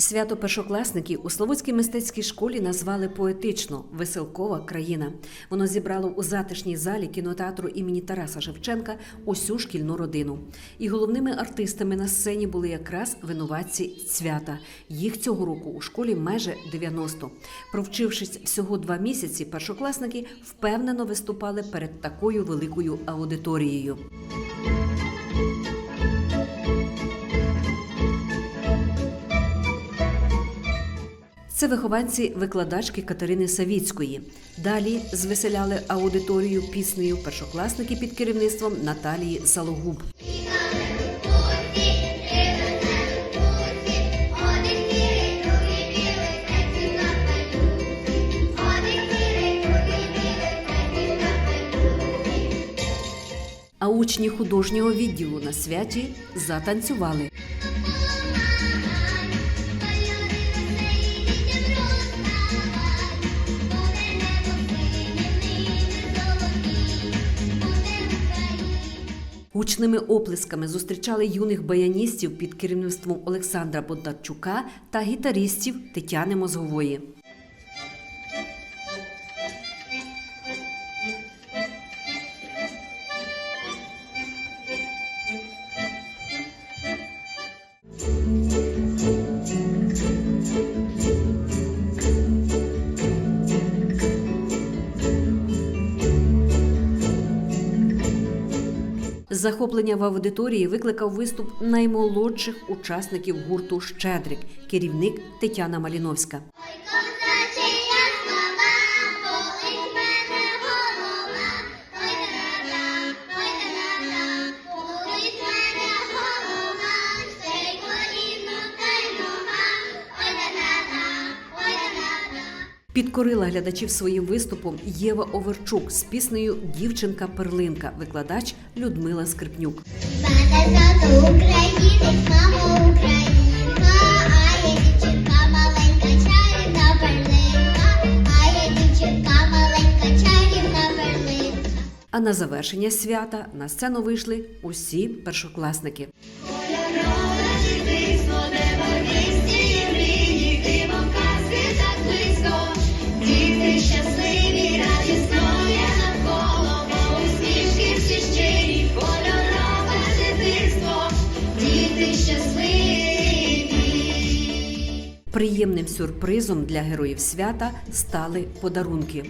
Свято першокласників у Славутській мистецькій школі назвали поетично Веселкова країна. Воно зібрало у затишній залі кінотеатру імені Тараса Шевченка усю шкільну родину. І головними артистами на сцені були якраз винуватці свята. Їх цього року у школі майже 90. Провчившись всього два місяці, першокласники впевнено виступали перед такою великою аудиторією. Це вихованці викладачки Катерини Савіцької. Далі звеселяли аудиторію піснею першокласники під керівництвом Наталії Сологуб. А учні художнього відділу на святі затанцювали. Гучними оплесками зустрічали юних баяністів під керівництвом Олександра Бондарчука та гітаристів Тетяни Мозгової. Захоплення в аудиторії викликав виступ наймолодших учасників гурту Щедрик, керівник Тетяна Маліновська. Підкорила глядачів своїм виступом Єва Оверчук з піснею Дівчинка перлинка, викладач Людмила Скрипнюк. А на завершення свята на сцену вийшли усі першокласники. Приємним сюрпризом для героїв свята стали подарунки.